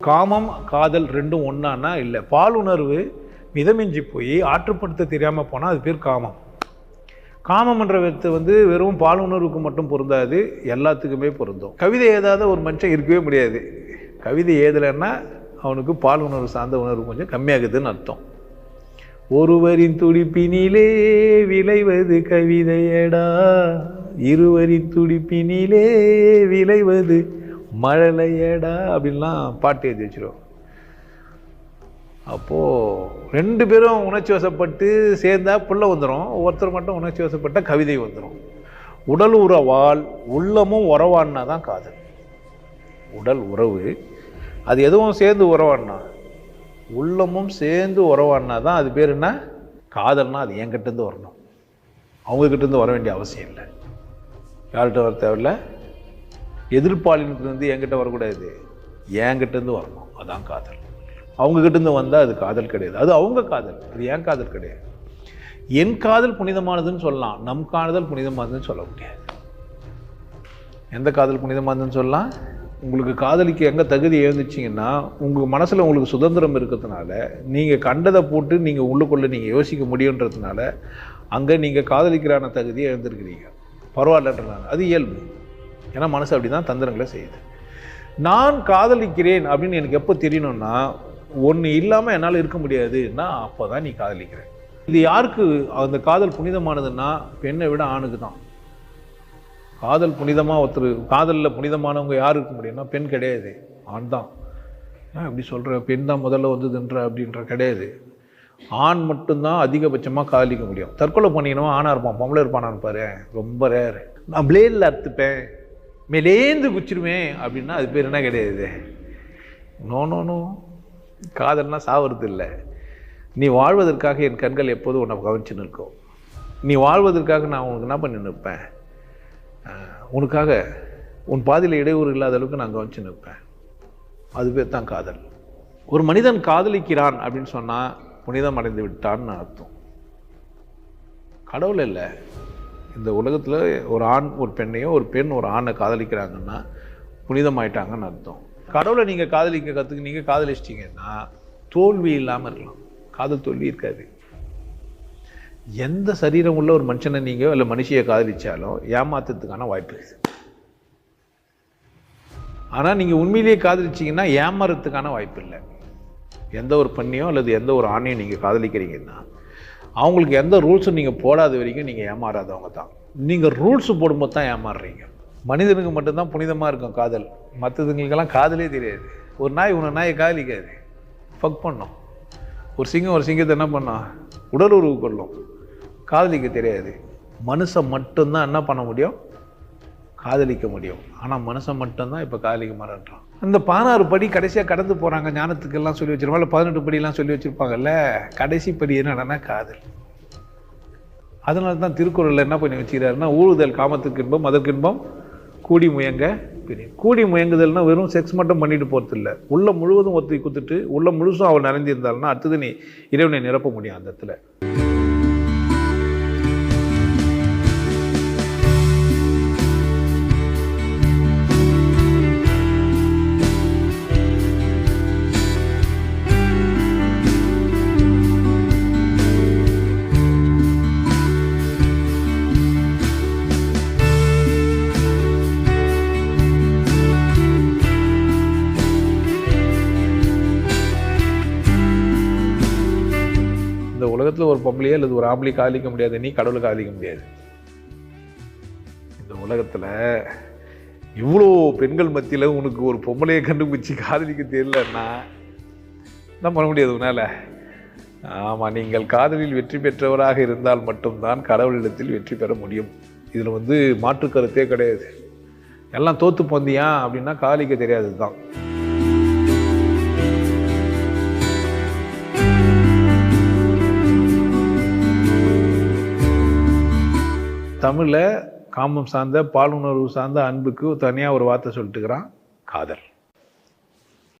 காமம் காதல் ரெண்டும் ஒன்றானா இல்லை. பாலுணர்வு மிதமிஞ்சி போய் ஆற்றுப்படுத்த தெரியாமல் போனால் அது பேர் காமம். காமம்ன்ற வித்து வந்து வெறும் பாலுணர்வுக்கு மட்டும் பொருந்தாது எல்லாத்துக்குமே பொருந்தும். கவிதை ஏதாவது ஒரு மனுஷன் இருக்கவே முடியாது. கவிதை ஏதலைன்னா அவனுக்கு பால் உணர்வு சார்ந்த உணர்வு கொஞ்சம் கம்மியாகுதுன்னு அர்த்தம். ஒருவரின் துடிப்பினிலே விளைவது கவிதையடா. இருவரின் துடிப்பினிலே விளைவது மழலையடா அப்படின்லாம் பாட்டு எழுதி வச்சிருவோம். அப்போது ரெண்டு பேரும் உணர்ச்சி வசப்பட்டு சேர்ந்தா புள்ள வந்துடும் ஒருத்தர் மட்டும் உணர்ச்சி வசப்பட்ட கவிதை வந்துடும் உடல் உறவால் உள்ளமும் உறவாடினா தான் காதல். உடல் உறவு அது எதுவும் சேர்ந்து உறவான்னா? உள்ளமும் சேர்ந்து உறவாடினா தான் அது பேர் என்ன? காதல்னா அது என்கிட்டேருந்து வரணும். அவங்கக்கிட்டேருந்து வர வேண்டிய அவசியம் இல்லை. யார்கிட்ட வர தேவையில்ல? எதிர்ப்பாளினத்துலேருந்து என்கிட்ட வரக்கூடாது. என்கிட்டேருந்து வரணும். அதான் காதல். அவங்கக்கிட்டேருந்து வந்தால் அது காதல் கிடையாது. அது அவங்க காதல். அது என் காதல் கிடையாது. என் காதல் புனிதமானதுன்னு சொல்லலாம். நம் காதல் புனிதமானதுன்னு சொல்ல முடியாது. எந்த காதல் புனிதமானதுன்னு சொல்லலாம்? உங்களுக்கு காதலிக்க எங்கே தகுதி எழுந்துச்சிங்கன்னா உங்கள் மனசில் உங்களுக்கு சுதந்திரம் இருக்கிறதுனால நீங்கள் கண்டதை போட்டு நீங்கள் உள்ளுக்குள்ளே நீங்கள் யோசிக்க முடியுன்றதுனால அங்கே நீங்கள் காதலிக்கிறான தகுதியை எழுந்திருக்கிறீங்க பரவாயில்லன்றாங்க அது இயல்பு. ஏன்னா மனசு அப்படி தான் தந்திரங்களை செய்யுது. நான் காதலிக்கிறேன் அப்படின்னு எனக்கு எப்போ தெரியணும்னா ஒன்று இல்லாமல் என்னால் இருக்க முடியாதுன்னா அப்போ தான் நீ காதலிக்கிறேன் இது யாருக்கு அந்த காதல் புனிதமானதுன்னா பெண்ணை விட ஆணுக்கு தான் காதல் புனிதமாக ஒருத்தர் காதலில் புனிதமானவங்க யார் இருக்க முடியும்னா பெண் கிடையாது. ஆண் தான் ஏன் இப்படி சொல்கிற பெண் தான் முதல்ல வந்ததுன்ற அப்படின்ற கிடையாது. ஆண் மட்டும்தான் அதிகபட்சமாக காதலிக்க முடியும். தற்கொலை பண்ணிக்கணும் ஆணாக இருப்பான் பொம்பளை இருப்பானான்னு பாரு. ரொம்ப ரேர் நான் பிளேடில் அறுத்துப்பேன். மேலேந்து குச்சிருமே அப்படின்னா அது பேர் என்ன கிடையாது. நோ நோ நோ காதல்னால் சாவறது இல்லை. நீ வாழ்வதற்காக என் கண்கள் எப்போதும் உன்னை கவனிச்சு நிற்கும். நீ வாழ்வதற்காக நான் உனக்கு என்ன பண்ணி நிற்பேன்? உனக்காக உன் பாதியில் இடையூறு இல்லாத அளவுக்கு நான் கவனிச்சு நிற்பேன். அது பேர் தான் காதல். ஒரு மனிதன் காதலிக்கிறான் அப்படின்னு சொன்னால் புனிதம் அடைந்து விட்டான்னு அர்த்தம். கடவுள் இல்லை. இந்த உலகத்தில் ஒரு ஆண் ஒரு பெண்ணையோ ஒரு பெண் ஒரு ஆணை காதலிக்கிறாங்கன்னா புனிதமாயிட்டாங்கன்னு அர்த்தம். கடவுளை நீங்கள் காதலிக்க கற்றுக்கு நீங்கள் காதலிச்சிட்டிங்கன்னா தோல்வி இல்லாமல் இருக்கலாம். காதல் தோல்வி இருக்காது. எந்த சரீரம் உள்ள ஒரு மனுஷனை நீங்கள் இல்லை மனுஷியை காதலிச்சாலும் ஏமாத்துறதுக்கான வாய்ப்பு இருக்குது ஆனால் நீங்கள் உண்மையிலேயே காதலிச்சிங்கன்னா ஏமாறத்துக்கான வாய்ப்பு இல்லை. எந்த ஒரு பெண்ணையோ அல்லது எந்த ஒரு ஆணையும் நீங்கள் காதலிக்கிறீங்கன்னா அவங்களுக்கு எந்த ரூல்ஸும் நீங்கள் போடாத வரைக்கும் நீங்கள் ஏமாறாதவங்க தான். நீங்கள் ரூல்ஸ் போடும்போது தான் ஏமாறுறீங்க. மனிதனுக்கு மட்டும்தான் புனிதமாக இருக்கும் காதல். மற்றதுங்களுக்கெல்லாம் காதலே தெரியாது. ஒரு நாய் உன்னை நாயை காதலிக்காது. ஃபக் பண்ணும். ஒரு சிங்கம் ஒரு சிங்கத்தை என்ன பண்ணோம்? உடல் உறவு கொள்ளும். காதலிக்க தெரியாது. மனுஷன் மட்டும்தான் என்ன பண்ண முடியும்? காதலிக்க முடியும். ஆனால் மனுஷன் மட்டும்தான் இப்போ காதலிக்க மாட்டேன்றான். அந்த பதினாறு படி கடைசியாக கடந்து போகிறாங்க ஞானத்துக்கெல்லாம் சொல்லி வச்சிருப்பாங்க இல்லை பதினெட்டு படியெல்லாம் சொல்லி வச்சுருப்பாங்கல்ல கடைசி படி என்னன்னா காதல். அதனால தான் திருக்குறளில் என்ன பண்ணி வச்சுக்கிறாருன்னா ஊழுதல் காமத்துக்கு இன்பம் அதற்கு இன்பம் கூடி முயங்க பிரியும் கூடி முயங்குதல்னா வெறும் செக்ஸ் மட்டும் பண்ணிட்டு போகிறது இல்லை உள்ள முழுவதும் ஒத்தி குத்துட்டு உள்ள முழுசும் அவள் நிறைஞ்சிருந்தாள்னா அடுத்தது நீ இறைவனை நிரப்ப முடியும் அந்த இடத்துல. உலகத்தில் ஒரு பொம்பளையே அல்லது ஒரு ஆம்பளை காதலிக்க முடியாது நீ கடவுளை காதலிக்க முடியாது. இந்த உலகத்தில் இவ்வளோ பெண்கள் மத்தியில் உனக்கு ஒரு பொம்பளையை கண்டுபிடிச்சி காதலிக்க தெரியலன்னா என்ன பண்ண முடியாது உன்னால். ஆமாம் நீங்கள் காதலில் வெற்றி பெற்றவராக இருந்தால் மட்டும்தான் கடவுளிடத்தில் வெற்றி பெற முடியும். இதில் வந்து மாற்று கருத்தே கிடையாது. எல்லாம் தோத்து பொந்தியா அப்படின்னா காதலிக்க தெரியாது தான் தமிழில் காமம் சார்ந்த பாலுணர்வு சார்ந்த அன்புக்கு தனியாக ஒரு வார்த்தை சொல்லிட்டுக்கிறான் காதல்.